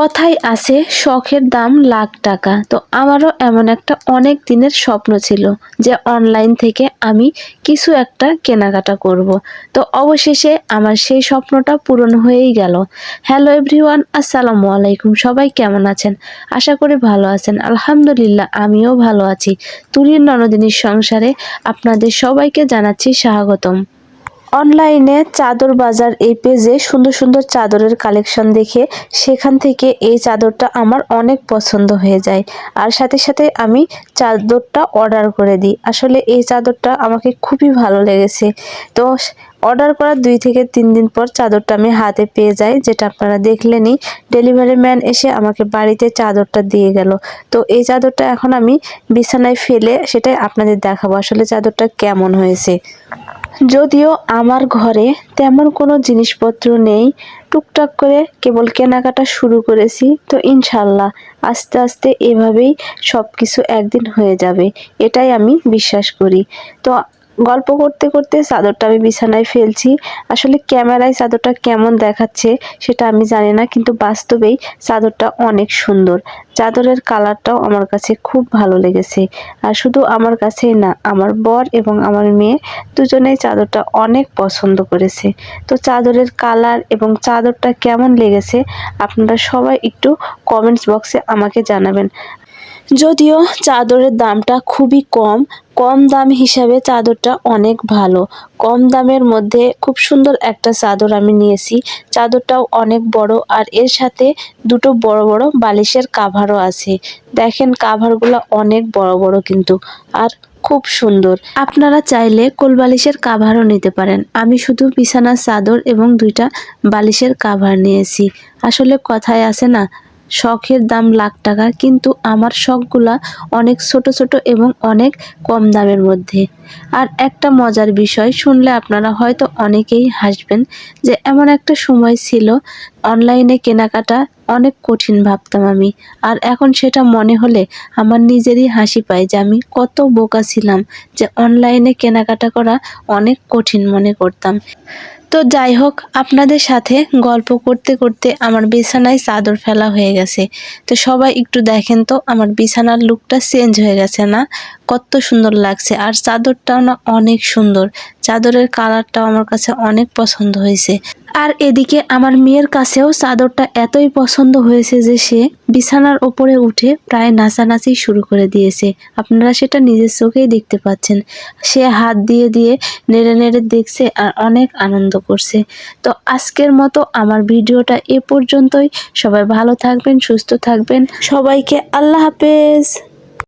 কথাই আছে, শখের দাম লাখ টাকা। তো আমারও এমন একটা অনেক দিনের স্বপ্ন ছিল যে অনলাইন থেকে আমি কিছু একটা কেনাকাটা করব। তো অবশেষে আমার সেই স্বপ্নটা পূরণ হয়েই গেল। হ্যালো এভরিওয়ান আসসালামু আলাইকুম। সবাই কেমন আছেন? আশা করি ভালো আছেন। আলহামদুলিল্লাহ, আমিও ভালো আছি। তুলির ননদিনীর সংসারে আপনাদের সবাইকে জানাচ্ছি স্বাগতম। অনলাইনে চাদর বাজার এই পেজে সুন্দর সুন্দর চাদরের কালেকশন দেখে সেখান থেকে এই চাদরটা আমার অনেক পছন্দ হয়ে যায়। আর সাথে সাথে আমি চাদরটা অর্ডার করে দিই। আসলে এই চাদরটা আমাকে খুবই ভালো লেগেছে। তো অর্ডার করার দুই থেকে তিন দিন পর চাদরটা আমি হাতে পেয়ে যাই, যেটা আপনারা দেখলেনই। ডেলিভারি ম্যান এসে আমাকে বাড়িতে চাদরটা দিয়ে গেল। তো এই চাদরটা এখন আমি বিছানায় ফেলে সেটাই আপনাদের দেখাবো আসলে চাদরটা কেমন হয়েছে। যদিও আমার ঘরে তেমন কোনো জিনিসপত্র নেই, টুকটাক করে কেবল কেনাকাটা শুরু করেছি, তো ইনশাল্লাহ আস্তে আস্তে এভাবেই সব কিছু একদিন হয়ে যাবে, এটাই আমি বিশ্বাস করি। তো গল্প করতে করতে চাদরটা আমি বিছানায় ফেলছি। আসলে ক্যামেরায় চাদরটা কেমন দেখাচ্ছে সেটা আমি জানি না, কিন্তু বাস্তবেই চাদরটা অনেক সুন্দর। চাদরের কালারটাও আমার কাছে খুব ভালো লেগেছে। আর শুধু আমার কাছেই না, আমার বর এবং আমার মেয়ে দুজনেই চাদরটা অনেক পছন্দ করেছে। তো চাদরের কালার এবং চাদরটা কেমন লেগেছে আপনারা সবাই একটু কমেন্টস বক্সে আমাকে জানাবেন। যদিও চাদরের দামটা খুবই কম কম দাম হিসাবে চাদরটা অনেক ভালো। কম দামের মধ্যে খুব সুন্দর একটা চাদর আমি নিয়েছি। চাদরটাও অনেক বড় আর এর সাথে দুটো বড় বড় বালিশের কাভারও আছে। দেখেন কাভারগুলো অনেক বড় বড় কিন্তু আর খুব সুন্দর। আপনারা চাইলে কোল বালিশের কাভারও নিতে পারেন। আমি শুধু বিছানার চাদর এবং দুইটা বালিশের কাভার নিয়েছি। আসলে কথায় আছে না শখের দাম লাখ টাকা, কিন্তু আমার শখগুলা অনেক ছোট ছোট এবং অনেক কম দামের মধ্যে। আর একটা মজার বিষয় শুনলে আপনারা হয়তো অনেকেই হাসবেন যে, এমন একটা সময় ছিল অনলাইনে কেনাকাটা অনেক কঠিন ভাবতাম আমি। আর এখন সেটা মনে হলে আমার নিজেরই হাসি পায় যে আমি কত বোকা ছিলাম যে অনলাইনে কেনাকাটা করা অনেক কঠিন মনে করতাম। তো যাই হোক, আপনাদের সাথে গল্প করতে করতে আমার বিছানায় চাদর ফেলা হয়ে গেছে। তো সবাই একটু দেখেন তো, আমার বিছানার লুকটা চেঞ্জ হয়ে গেছে না? কত সুন্দর লাগছে। আর চাদরটাও না অনেক সুন্দর। চাদরের কালারটাও আমার কাছে অনেক পছন্দ হয়েছে। আর এদিকে আমার মেয়ের কাছেও চাদরটা এতই পছন্দ হয়েছে যে সে বিছানার ওপরে উঠে প্রায় নাচানাচি শুরু করে দিয়েছে। আপনারা সেটা নিজের চোখেই দেখতে পাচ্ছেন। সে হাত দিয়ে দিয়ে নেড়ে নেড়ে দেখছে আর অনেক আনন্দ করছে। তো আজকের মতো আমার ভিডিওটা এ পর্যন্তই। সবাই ভালো থাকবেন, সুস্থ থাকবেন। সবাইকে আল্লাহ হাফেজ।